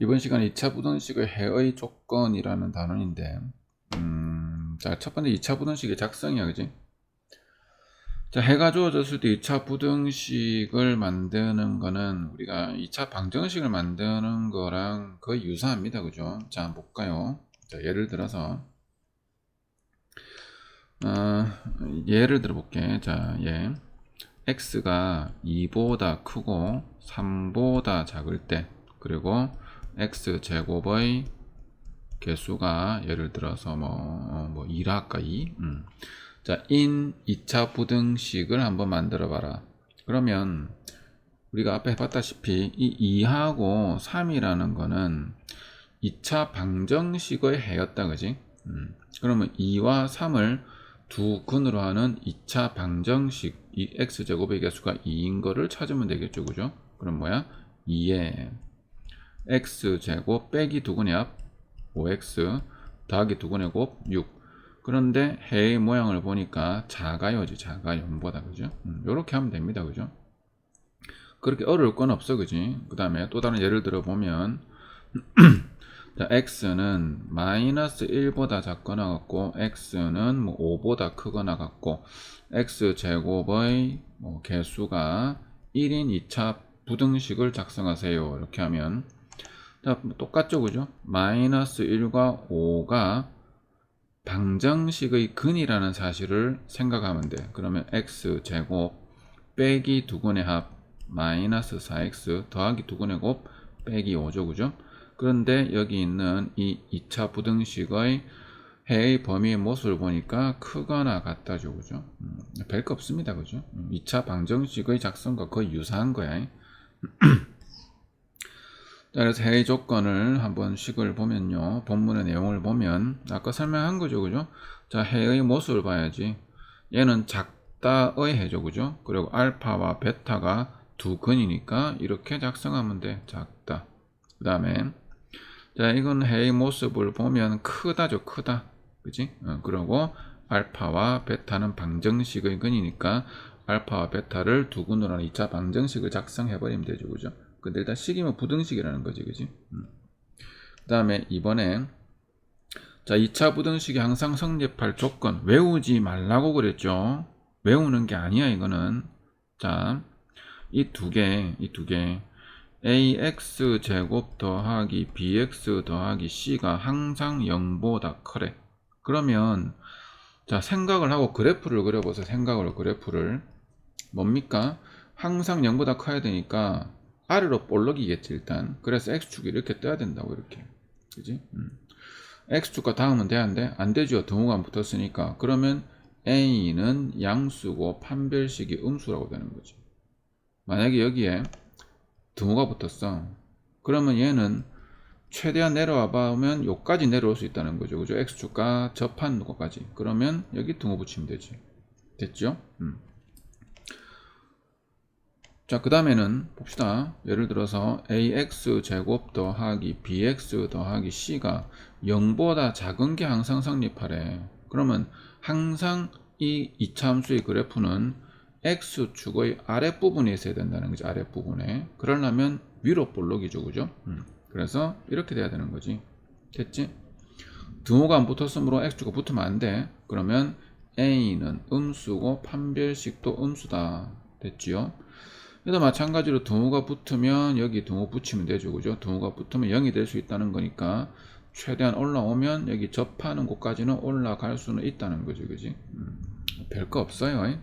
이번 시간에 2차 부등식의 해의 조건이라는 단원인데, 음, 자, 첫 번째 2차 부등식의 작성이야, 그지? 자, 해가 주어졌을 때 2차 부등식을 만드는 거는 우리가 2차 방정식을 만드는 거랑 거의 유사합니다, 그죠? 자, 볼까요? 자, 예를 들어서, 어, 예를 들어 볼게. 자, 예. x가 2보다 크고 3보다 작을 때, 그리고 x 제곱의 개수가 예를 들어서 뭐, 어, 뭐 2라 할까 2? 음. 자, 인 2차 부등식을 한번 만들어 봐라. 그러면 우리가 앞에 봤다시피 이 2하고 3이라는 거는 2차 방정식의 해였다, 그지? 음. 그러면 2와 3을 두 근으로 하는 2차 방정식 이 x제곱의 개수가 2인 거를 찾으면 되겠죠, 그죠? 그럼 뭐야? 2에 x제곱 빼기 두근의 합 5x 더하기 두근의 곱 6. 그런데 해의 모양을 보니까 작아요지, 작아요. 0보다, 그죠? 음, 요렇게 하면 됩니다, 그죠? 그렇게 어려울 건 없어, 그지? 그 다음에 또 다른 예를 들어 보면, 자, x는 마이너스 1보다 작거나 같고, x는 뭐 5보다 크거나 같고, x 제곱의 뭐 개수가 1인 2차 부등식을 작성하세요. 이렇게 하면, 똑같죠, 그죠? 마이너스 1과 5가 방정식의 근이라는 사실을 생각하면 돼. 그러면 x 제곱 빼기 두근의 합 마이너스 4x 더하기 두근의 곱 빼기 5죠. 그죠? 그런데 여기 있는 이 2차 부등식의 해의 범위의 모습을 보니까 크거나 같다죠. 그죠? 음, 별거 없습니다. 그죠? 2차 방정식의 작성과 거의 유사한 거야. 자, 그래서 해의 조건을 한번 식을 보면요. 본문의 내용을 보면 아까 설명한 거죠. 그죠? 자, 해의 모습을 봐야지. 얘는 작다의 해죠. 그죠? 그리고 알파와 베타가 두 근이니까 이렇게 작성하면 돼. 작다. 그 다음에 자, 이건 해의 모습을 보면 크다죠. 크다. 그지? 어, 그리고 알파와 베타는 방정식의 근이니까 알파와 베타를 두 근으로 하는 2차 방정식을 작성해버리면 되죠. 그죠? 근데 일단 식이면 부등식이라는 거지, 그지? 음. 그 다음에 이번에 자 2차 부등식이 항상 성립할 조건 외우지 말라고 그랬죠. 외우는 게 아니야 이거는. 자, 이 두 개, 이 두 개. ax 제곱 더하기 bx 더하기 c가 항상 0보다 크래. 그러면 자 생각을 하고 그래프를 그려보세요. 생각으로 그래프를 뭡니까? 항상 0보다 커야 되니까 아래로 볼록이겠지 일단. 그래서 x축이 이렇게 떠야 된다고 이렇게. 그지? 음. x축과 다음은 돼야한데 안 되죠 등호가 붙었으니까. 그러면 a는 양수고 판별식이 음수라고 되는 거지. 만약에 여기에 등호가 붙었어. 그러면 얘는 최대한 내려와 보면 여기까지 내려올 수 있다는 거죠. 그죠? X축과 접한 것까지. 그러면 여기 등호 붙이면 되지. 됐죠? 음. 자, 그 다음에는 봅시다. 예를 들어서 ax 제곱 더하기 bx 더하기 c가 0보다 작은 게 항상 성립하래. 그러면 항상 이 이차함수의 그래프는 x축의 아랫부분에 있어야 된다는 거지. 아랫부분에. 그러려면 위로 볼록이죠. 그죠? 음. 그래서 이렇게 돼야 되는 거지. 됐지? 등호가 안 붙었으므로 x축가 붙으면 안 돼. 그러면 a는 음수고 판별식도 음수다. 됐지요? 얘도 마찬가지로 등호가 붙으면 여기 등호 붙이면 되죠. 그죠? 등호가 붙으면 0이 될 수 있다는 거니까 최대한 올라오면 여기 접하는 곳까지는 올라갈 수는 있다는 거죠. 그지? 음, 별거 없어요.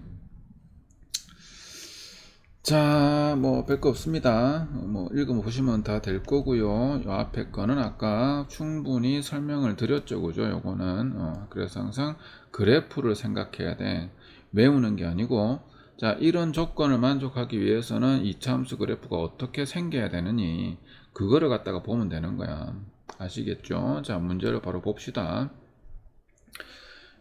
자, 뭐 별거 없습니다. 뭐 읽어 보시면 다 될 거고요. 요 앞에 거는 아까 충분히 설명을 드렸죠. 그죠? 요거는 어, 그래서 항상 그래프를 생각해야 돼. 외우는 게 아니고 자, 이런 조건을 만족하기 위해서는 이 참수 그래프가 어떻게 생겨야 되느니 그거를 갖다가 보면 되는 거야. 아시겠죠? 자, 문제를 바로 봅시다.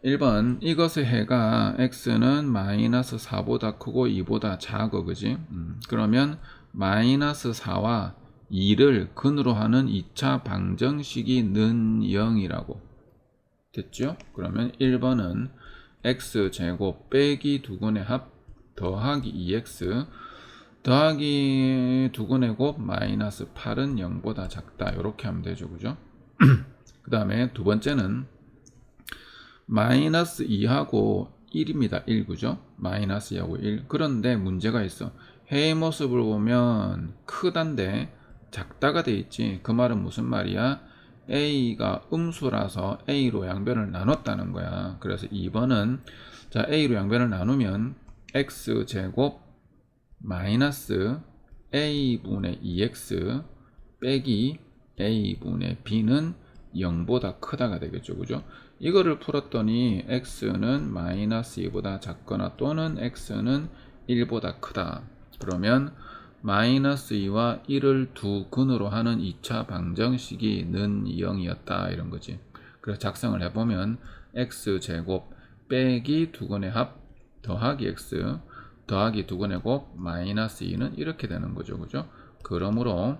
1번 이것의 해가 x는 마이너스 4보다 크고 2보다 작어 그지? 음, 그러면 마이너스 4와 2를 근으로 하는 2차 방정식이 는 0이라고 됐죠? 그러면 1번은 x제곱 빼기 두근의 합 더하기 2x 더하기 두근의 곱 마이너스 8은 0보다 작다. 이렇게 하면 되죠. 그죠? 그 다음에 두 번째는 마이너스 2하고 1입니다. 1 그죠? 마이너스 2하고 1. 그런데 문제가 있어. 해의 모습을 보면 크단데 작다가 돼 있지. 그 말은 무슨 말이야? a가 음수라서 a로 양변을 나눴다는 거야. 그래서 2번은 자 a로 양변을 나누면 x 제곱 마이너스 a분의 2x 빼기 a분의 b는 0보다 크다가 되겠죠. 그죠? 이거를 풀었더니 x는 마이너스 2보다 작거나 또는 x는 1보다 크다. 그러면 마이너스 2와 1을 두 근으로 하는 2차 방정식이 는 0이었다 이런 거지. 그래서 작성을 해보면 x 제곱 빼기 두 근의 합 더하기 x 더하기 두 근의 곱 마이너스 2는 이렇게 되는 거죠. 그죠? 그러므로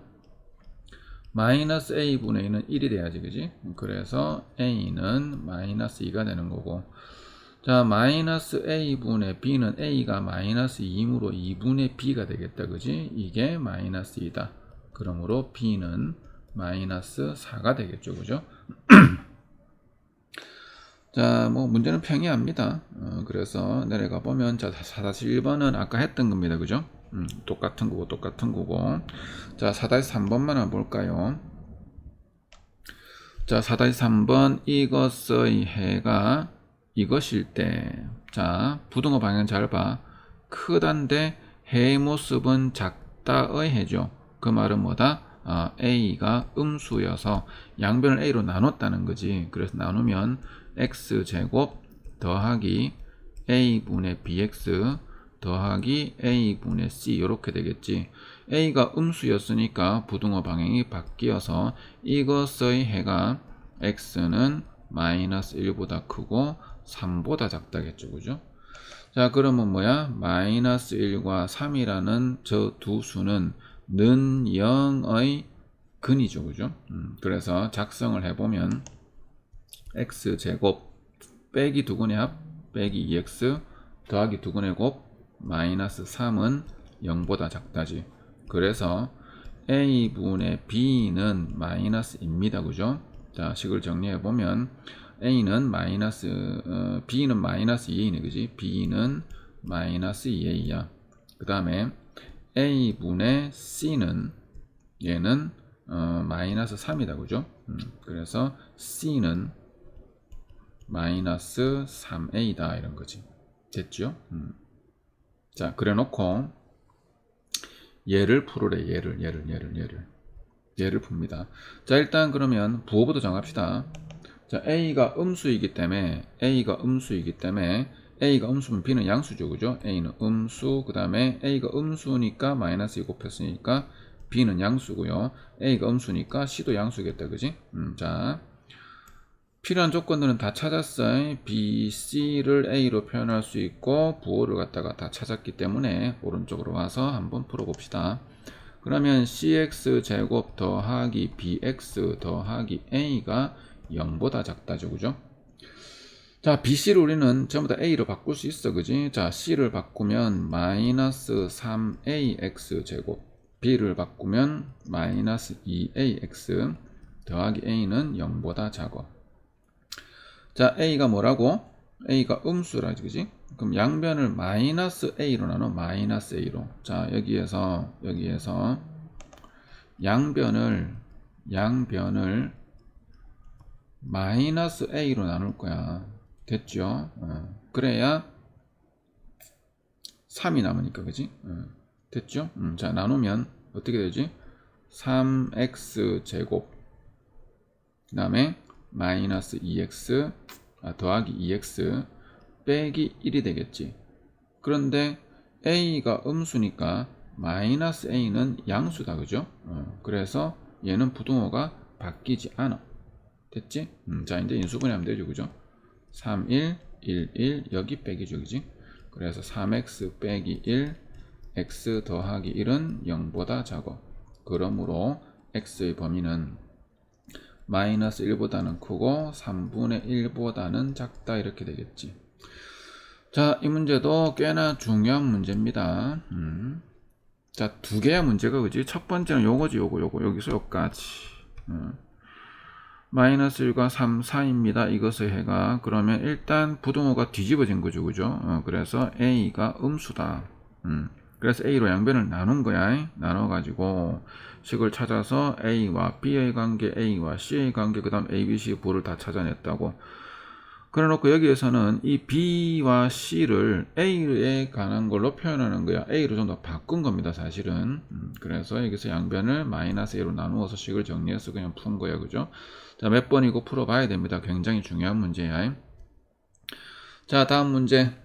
마이너스 a분의 2는 1이 돼야지 그지? 그래서 a는 마이너스 2가 되는 거고 자 마이너스 a분의 b는 a가 마이너스 2이므로 2분의 b가 되겠다 그지? 이게 마이너스 2다 그러므로 b는 마이너스 4가 되겠죠 그죠? 자, 뭐 문제는 평이합니다. 어, 그래서 내려가 보면 자 4-1번은 아까 했던 겁니다. 그죠? 음, 똑같은 거고 똑같은 거고. 자, 4-3번만 한번 볼까요? 자, 4-3번 이것의 해가 이것일 때. 자, 부등호 방향 잘 봐. 크단데 해의 모습은 작다의 해죠. 그 말은 뭐다? 아, A가 음수여서 양변을 A로 나눴다는 거지. 그래서 나누면 x제곱 더하기 a분의 bx 더하기 a분의 c 이렇게 되겠지. a가 음수였으니까 부등호 방향이 바뀌어서 이것의 해가 x는 마이너스 1보다 크고 3보다 작다겠죠. 그죠? 자 그러면 뭐야? 마이너스 1과 3이라는 저 두 수는 는 0의 근이죠. 그죠? 음, 그래서 작성을 해보면 x 제곱 빼기 두근의 합 빼기 2x 더하기 두근의 곱 마이너스 3은 0보다 작다지. 그래서 a분의 b는 마이너스입니다. 그죠? 자, 식을 정리해 보면 a는 마이너스 어, b는 마이너스 2a네. 그지? b는 마이너스 2a야. 그 다음에 a분의 c는 얘는 어, 마이너스 3이다. 그죠? 음, 그래서 c는 마이너스 3a다 이런 거지. 됐죠? 음. 자, 그래 놓고 얘를 풀으래. 얘를 얘를 얘를 얘를 얘를 풉니다. 자, 일단 그러면 부호부터 정합시다. 자, a가 음수이기 때문에 a가 음수이기 때문에 a가 음수면 b는 양수죠. 그죠? a는 음수 그 다음에 a가 음수니까 마이너스 2 곱했으니까 b는 양수고요. a가 음수니까 c도 양수겠다. 그지? 음, 자, 필요한 조건들은 다 찾았어요. B, C를 A로 표현할 수 있고 부호를 갖다가 다 찾았기 때문에 오른쪽으로 와서 한번 풀어봅시다. 그러면 CX 제곱 더하기 BX 더하기 A가 0보다 작다죠. 그죠? 자, BC를 우리는 전부 다 A로 바꿀 수 있어. 그지? 자, C를 바꾸면 마이너스 3AX 제곱 B를 바꾸면 마이너스 2AX 더하기 A는 0보다 작아. 자, a가 뭐라고? a가 음수라 그지? 그럼 양변을 마이너스 a로 나눠 마이너스 a로. 자, 여기에서 여기에서 양변을 양변을 마이너스 a로 나눌 거야. 됐죠? 어. 그래야 3이 남으니까 그지? 어. 됐죠? 음, 자, 나누면 어떻게 되지? 3x 제곱 그 다음에 마이너스 2x 아, 더하기 2x 빼기 1이 되겠지. 그런데 a가 음수니까 마이너스 a는 양수다. 그죠? 어, 그래서 얘는 부등호가 바뀌지 않아. 됐지? 음, 자 이제 인수분해하면 되죠. 그죠? 3, 1, 1, 1 여기 빼기 쪽이지. 그래서 3x 빼기 1 x 더하기 1은 0보다 작아. 그러므로 x의 범위는 마이너스 1보다는 크고 3분의 1보다는 작다 이렇게 되겠지. 자, 이 문제도 꽤나 중요한 문제입니다. 음. 자, 자, 두 개의 문제가 그지? 첫 번째는 요거지, 요거, 요거. 여기서 요까지. 어. 마이너스 1과 3, 4입니다. 이것을 해가. 그러면 일단 부등호가 뒤집어진 거죠, 그죠? 어, 그래서 A가 음수다. 음. 그래서 A로 양변을 나눈 거야. 나눠가지고 식을 찾아서 A와 B의 관계, A와 C의 관계, 그 다음 A, B, C, 부를 다 찾아냈다고. 그래 놓고 여기에서는 이 B와 C를 A에 관한 걸로 표현하는 거야. A로 좀 더 바꾼 겁니다, 사실은. 음, 그래서 여기서 양변을 마이너스 A로 나누어서 식을 정리해서 그냥 푼 거예요, 그죠? 자, 몇 번이고 풀어봐야 됩니다. 굉장히 중요한 문제야. 자, 다음 문제.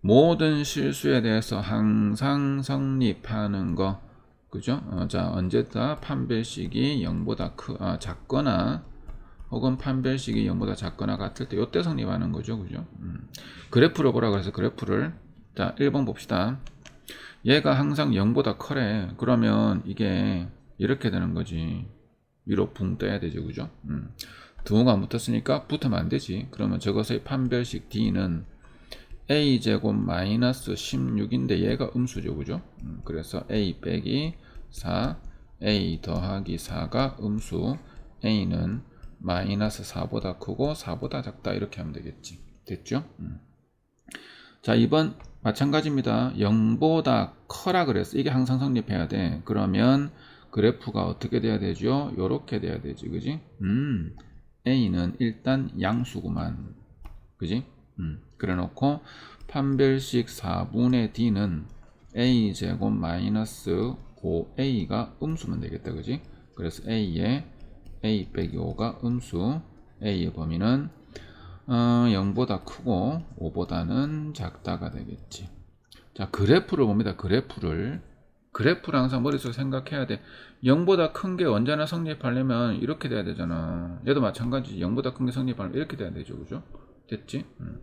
모든 실수에 대해서 항상 성립하는 거. 그죠? 어, 자, 언제다 판별식이 0보다 크, 아, 작거나 혹은 판별식이 0보다 작거나 같을 때 요때 성립하는 거죠. 그죠? 음. 그래프를 보라 그래서 그래프를 자, 1번 봅시다. 얘가 항상 0보다 커래. 그러면 이게 이렇게 되는 거지. 위로 붕 떠야 되죠. 그죠? 음. 등호가 안 붙었으니까 붙으면 안 되지. 그러면 저것의 판별식 D는 a제곱 마이너스 16인데 얘가 음수죠. 그죠? 음, 그래서 a 빼기 4, a 더하기 4가 음수, a는 마이너스 4보다 크고 4보다 작다 이렇게 하면 되겠지. 됐죠? 음. 자, 2번 마찬가지입니다. 0보다 커라 그랬어. 이게 항상 성립해야 돼. 그러면 그래프가 어떻게 돼야 되죠? 요렇게 돼야 되지. 그지? 음. a는 일단 양수구만. 그지? 음. 그래 놓고 판별식 4분의 d는 a 제곱 마이너스 5a가 음수면 되겠다. 그지? 그래서 a에 a 빼기 5가 음수, a의 범위는 어, 0보다 크고 5보다는 작다가 되겠지. 자, 그래프를 봅니다. 그래프를. 그래프를 항상 머릿속에 생각해야 돼. 0보다 큰 게 언제나 성립하려면 이렇게 돼야 되잖아. 얘도 마찬가지. 0보다 큰 게 성립하려면 이렇게 돼야 되죠. 그죠? 됐지? 음.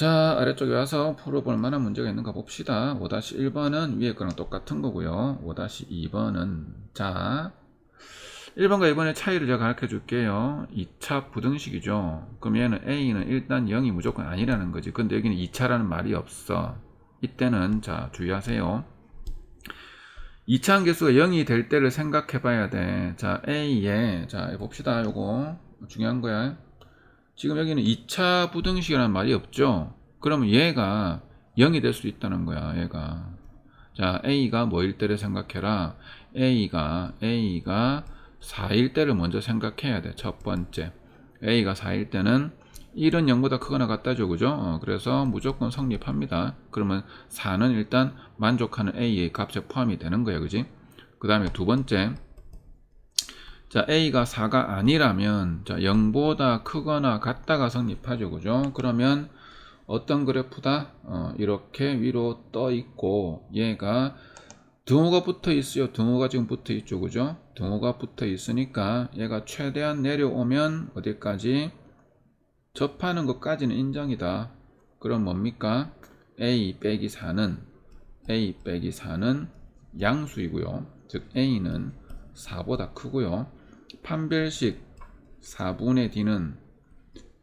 자, 아래쪽에 와서 풀어볼 만한 문제가 있는가 봅시다. 5-1번은 위에 거랑 똑같은 거고요. 5-2번은 자, 1번과 2번의 차이를 제가 가르쳐 줄게요. 2차 부등식이죠. 그럼 얘는 A는 일단 0이 무조건 아니라는 거지. 근데 여기는 2차라는 말이 없어. 이때는 자, 주의하세요. 2차 한계수가 0이 될 때를 생각해 봐야 돼. 자, A에 자, 봅시다. 요거 중요한 거야. 지금 여기는 2차 부등식이라는 말이 없죠. 그러면 얘가 0이 될수 있다는 거야. 얘가. 자, A가 뭐일 때를 생각해라. A가 A가 4일 때를 먼저 생각해야 돼. 첫 번째. A가 4일 때는 1은 0보다 크거나 같다죠. 그죠? 어, 그래서 무조건 성립합니다. 그러면 4는 일단 만족하는 A의 값에 포함이 되는 거예요. 그지? 그 다음에 두 번째. 자, A가 4가 아니라면, 자, 0보다 크거나 같다가 성립하죠. 그죠? 그러면 어떤 그래프다? 어, 이렇게 위로 떠 있고, 얘가 등호가 붙어 있어요. 등호가 지금 붙어 있죠. 그죠? 등호가 붙어 있으니까 얘가 최대한 내려오면 어디까지? 접하는 것까지는 인정이다. 그럼 뭡니까? A 빼기 4는 A 빼기 4는 양수이고요. 즉 A는 4보다 크고요. 판별식 4분의 D는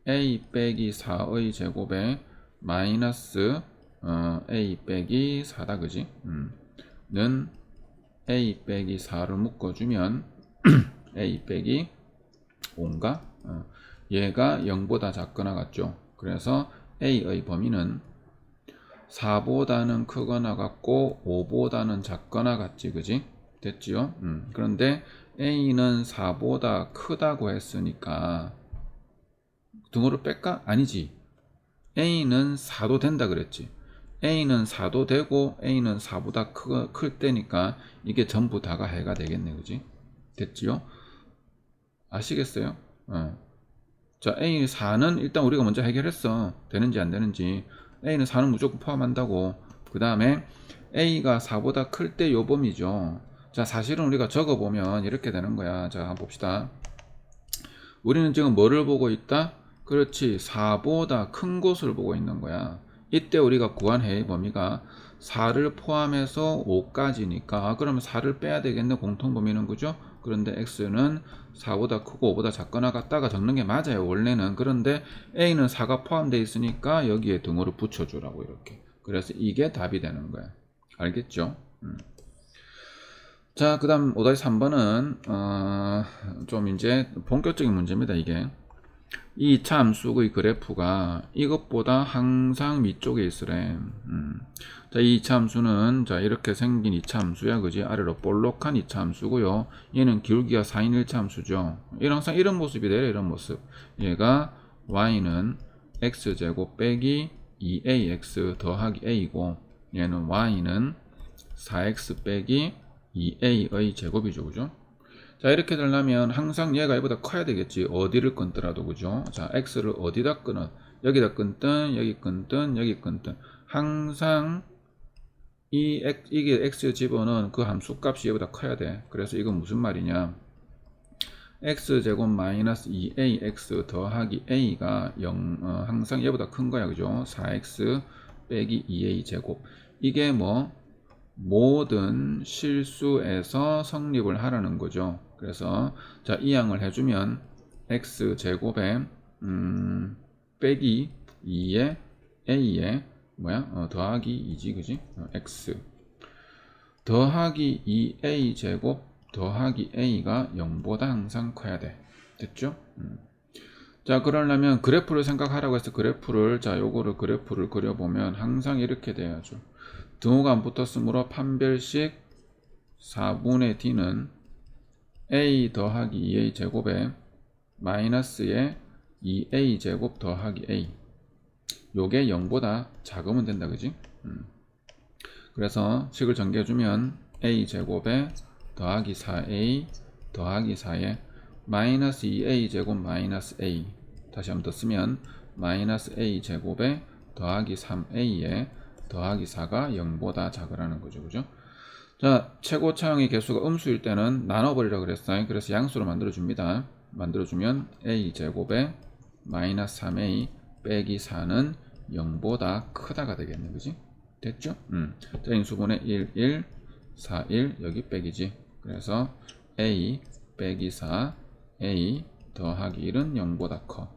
A 빼기 4의 제곱에 마이너스 어, A 빼기 4다 그지? 음. 는 a 빼기 4를 묶어주면 a 빼기 5인가? 어, 얘가 0보다 작거나 같죠. 그래서 a의 범위는 4보다는 크거나 같고 5보다는 작거나 같지, 그지? 됐지요? 음, 그런데 a는 4보다 크다고 했으니까 등호를 뺄까? 아니지. a는 4도 된다 그랬지. a는 4도 되고 a는 4보다 크, 클 때니까 이게 전부 다가 해가 되겠네 그지 됐지요 아시겠어요 어. 자 a 4는 일단 우리가 먼저 해결했어 되는지 안 되는지 a는 4는 무조건 포함한다고 그 다음에 a가 4보다 클 때 요범이죠 자 사실은 우리가 적어보면 이렇게 되는 거야. 자 봅시다. 우리는 지금 뭐를 보고 있다? 그렇지 4보다 큰 곳을 보고 있는 거야. 이때 우리가 구한 해의 범위가 4를 포함해서 5까지니까. 아, 그러면 4를 빼야 되겠네 공통 범위는. 그죠? 그런데 x는 4보다 크고 5보다 작거나 같다가 적는 게 맞아요 원래는. 그런데 a는 4가 포함되어 있으니까 여기에 등호를 붙여주라고 이렇게. 그래서 이게 답이 되는 거야. 알겠죠? 자, 그 다음 5-3번은, 어, 좀 이제 본격적인 문제입니다, 이게. 이차 함수의 그래프가 이것보다 항상 밑쪽에 있으래. 음. 자, 이차 함수는, 자, 이렇게 생긴 이차 함수야, 그지? 아래로 볼록한 이차 함수고요. 얘는 기울기가 4인 1차 함수죠. 이런 항상 이런 모습이 되래, 이런 모습. 얘가 y는 x제곱 빼기 2ax 더하기 a고, 얘는 y는 4x 빼기 2a의 제곱이죠. 그죠? 자, 이렇게 되려면 항상 얘가 얘보다 커야 되겠지. 어디를 끊더라도. 그죠? 자, x를 어디다 끊어? 여기다 끊든, 여기 끊든, 여기 끊든. 항상 이 x, 이게 x 집어는 그 함수 값이 얘보다 커야 돼. 그래서 이건 무슨 말이냐? x제곱 마이너스 2ax 더하기 a가 0, 어, 항상 얘보다 큰 거야. 그죠? 4x 빼기 2a 제곱. 이게 뭐 모든 실수에서 성립을 하라는 거죠. 그래서 자, 이 양을 해주면 x 제곱에 음, 빼기 2에 a에 뭐야? 어, 더하기 2지, 그지? 어, x 더하기 2a 제곱 더하기 a가 0보다 항상 커야 돼. 됐죠? 음. 자, 그러려면 그래프를 생각하라고 해서 그래프를 자, 요거를 그래프를 그려보면 항상 이렇게 돼야죠. 등호가 안 붙었으므로 판별식 4분의 d는 a 더하기 2a 제곱에 마이너스에 2a 제곱 더하기 a 요게 0보다 작으면 된다 그지? 음. 그래서 식을 전개해주면 a 제곱에 더하기 4a 더하기 4에 마이너스 2a 제곱 마이너스 a 다시 한번 더 쓰면 마이너스 a 제곱에 더하기 3a에 더하기 4가 0보다 작으라는 거죠. 그죠? 자, 최고 차항의 개수가 음수일 때는 나눠버리라 그랬어요. 그래서 양수로 만들어줍니다. 만들어주면 a 제곱에 마이너스 3a 빼기 4는 0보다 크다가 되겠네. 그지? 됐죠? 음. 자, 인수분의 1, 1, 4, 1 여기 빼기지. 그래서 a 빼기 4, a 더하기 1은 0보다 커.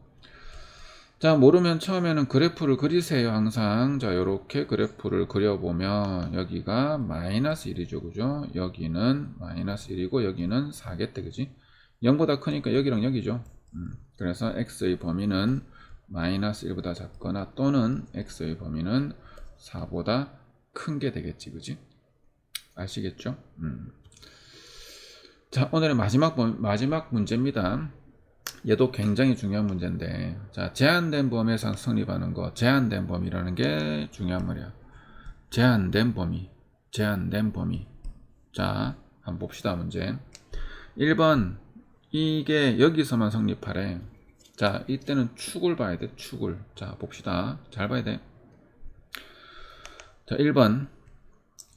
자, 모르면 처음에는 그래프를 그리세요, 항상. 자, 요렇게 그래프를 그려보면, 여기가 마이너스 1이죠, 그죠? 여기는 마이너스 1이고, 여기는 4겠다, 그지? 0보다 크니까 여기랑 여기죠. 음, 그래서 x의 범위는 마이너스 1보다 작거나 또는 x의 범위는 4보다 큰 게 되겠지, 그지? 아시겠죠? 음. 자, 오늘의 마지막, 마지막 문제입니다. 얘도 굉장히 중요한 문제인데 자 제한된 범위에서 성립하는 거 제한된 범위라는 게 중요한 말이야. 제한된 범위 제한된 범위. 자 한번 봅시다 문제. 1번 이게 여기서만 성립하래. 자 이때는 축을 봐야 돼 축을. 자 봅시다. 잘 봐야 돼자 1번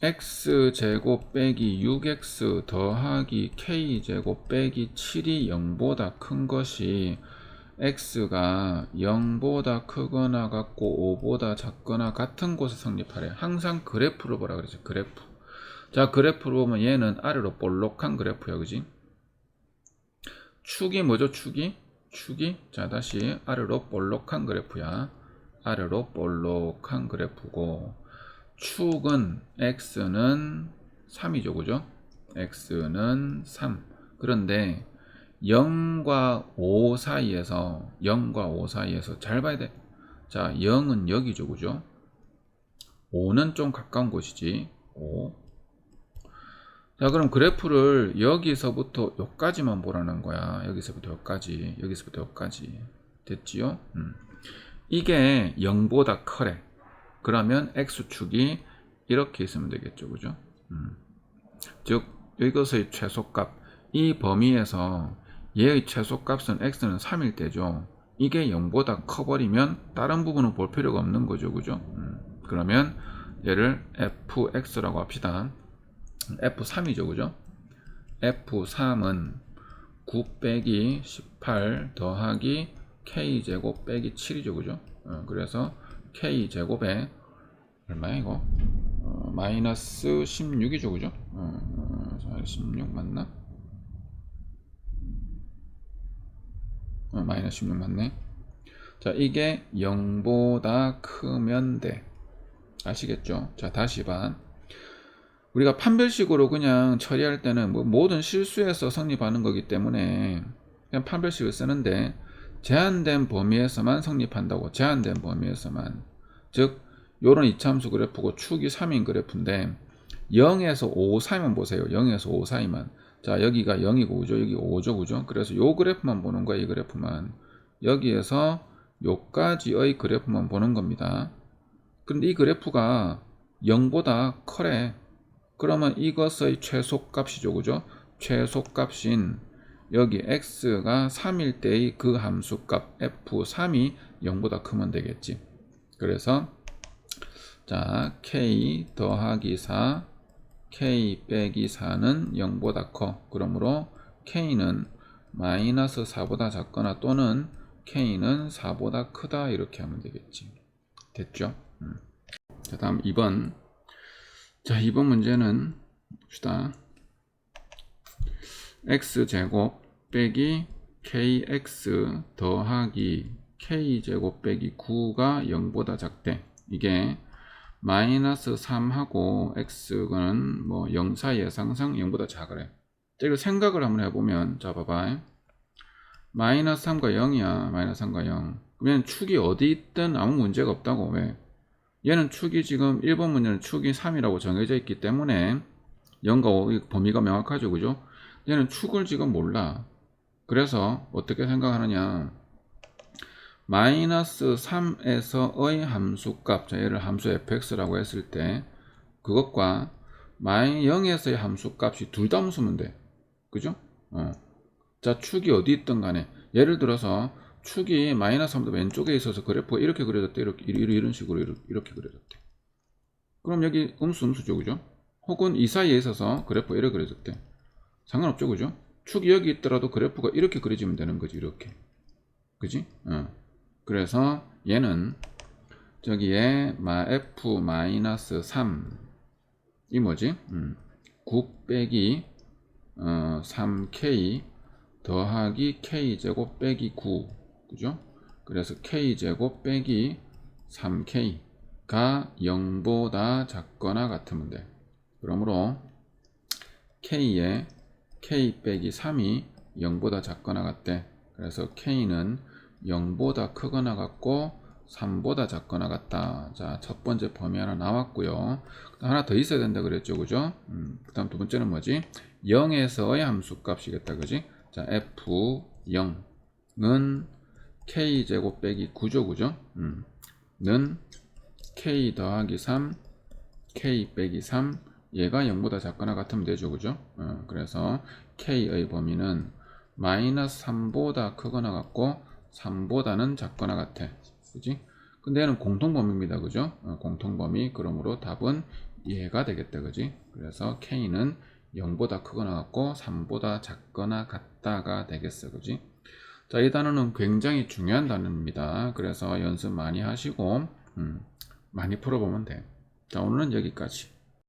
x제곱 빼기 6x 더하기 k제곱 빼기 7이 0보다 큰 것이 x가 0보다 크거나 같고 5보다 작거나 같은 곳에 성립하래. 항상 그래프로 보라 그러죠. 그래프. 자, 그래프로 보면 얘는 아래로 볼록한 그래프야. 그지? 축이 뭐죠? 축이? 축이? 자, 다시 아래로 볼록한 그래프야. 아래로 볼록한 그래프고 축은 x는 3이죠. 그죠? x는 3. 그런데 0과 5 사이에서 0과 5 사이에서 잘 봐야 돼. 자, 0은 여기죠. 그죠? 5는 좀 가까운 곳이지. 5. 자, 그럼 그래프를 여기서부터 여기까지만 보라는 거야. 여기서부터 여기까지. 여기서부터 여기까지. 됐지요? 음. 이게 0보다 커래. 그러면 x축이 이렇게 있으면 되겠죠. 그죠? 음. 즉 이것의 최소값 이 범위에서 얘의 최소값은 x는 3일 때죠. 이게 0보다 커버리면 다른 부분은 볼 필요가 없는 거죠. 그죠? 음. 그러면 얘를 fx라고 합시다. f3이죠. 그죠? f3은 9 빼기 18 더하기 k제곱 빼기 7이죠. 그죠? 어, 그래서 k제곱에 얼마야 이거? 어, 마이너스 16이죠 그죠? 어, 16 맞나? 어, 마이너스 16 맞네 자 이게 0보다 크면 돼 아시겠죠? 자 다시 봐 우리가 판별식으로 그냥 처리할 때는 뭐 모든 실수에서 성립하는 거기 때문에 그냥 판별식을 쓰는데 제한된 범위에서만 성립한다고 제한된 범위에서만. 즉 요런 이차함수 그래프고 축이 3인 그래프인데 0에서 5 사이만 보세요. 0에서 5 사이만. 자 여기가 0이고 5죠. 여기 5죠 그죠. 그래서 요 그래프만 보는 거야 이 그래프만. 여기에서 요까지의 그래프만 보는 겁니다. 근데 이 그래프가 0보다 커래 그러면 이것의 최소값이죠 그죠? 최소값인 여기 x가 3일 때의 그 함수값 f3이 0보다 크면 되겠지. 그래서 자 k 더하기 4 k 빼기 4는 0보다 커. 그러므로 k는 마이너스 4보다 작거나 또는 k는 4보다 크다 이렇게 하면 되겠지. 됐죠? 음. 자 다음 2번. 자 2번 문제는 봅시다. x제곱 빼기 kx 더하기 k제곱 빼기 9가 0보다 작대. 이게 마이너스 3하고 x는 뭐 0 사이에 상상 0보다 작으래. 자 이거 생각을 한번 해보면 자 봐봐 마이너스 3과 0이야 마이너스 3과 0 그러면 축이 어디 있든 아무 문제가 없다고. 왜? 얘는 축이 지금 1번 문제는 축이 3이라고 정해져 있기 때문에 0과 5 범위가 명확하죠 그죠? 얘는 축을 지금 몰라 그래서 어떻게 생각하느냐 마이너스 3에서의 함수값 자 얘를 함수 fx라고 했을 때 그것과 마이 0에서의 함수값이 둘 다 함수면 돼 그죠? 어. 자 축이 어디 있든 간에 예를 들어서 축이 마이너스 3도 왼쪽에 있어서 그래프가 이렇게 그려졌대 이렇게 이런 식으로 이렇게, 이렇게 그려졌대 그럼 여기 음수 음수죠 그죠? 혹은 이 사이에 있어서 그래프가 이렇게 그려졌대 상관없죠 그죠? 축이 여기 있더라도 그래프가 이렇게 그려지면 되는 거지 이렇게 그지? 어. 그래서 얘는 저기에 마 f 마이너스 3이 뭐지? 음. 9 빼기 어, 3k 더하기 k제곱 빼기 9 그죠? 그래서 k제곱 빼기 3k가 0보다 작거나 같으면 돼 그러므로 k의 k 빼기 3이 0보다 작거나 같대 그래서 k는 0보다 크거나 같고 3보다 작거나 같다. 자, 첫 번째 범위 하나 나왔고요. 하나 더 있어야 된다 그랬죠. 그죠? 음, 그 다음 두 번째는 뭐지? 0에서의 함수 값이겠다. 그지? 자, f0은 k제곱 빼기 9죠. 그죠? 음, 는 k 더하기 3, k 빼기 3, 얘가 0보다 작거나 같으면 되죠. 그죠? 어, 그래서 k의 범위는 마이너스 3보다 크거나 같고 3보다는 작거나 같아. 그지? 근데 얘는 공통범위입니다. 그죠? 어, 공통범위. 그러므로 답은 얘가 되겠다. 그지? 그래서 K는 0보다 크거나 같고 3보다 작거나 같다가 되겠어. 그지? 자, 이 단어는 굉장히 중요한 단어입니다. 그래서 연습 많이 하시고 음, 많이 풀어보면 돼. 자, 오늘은 여기까지.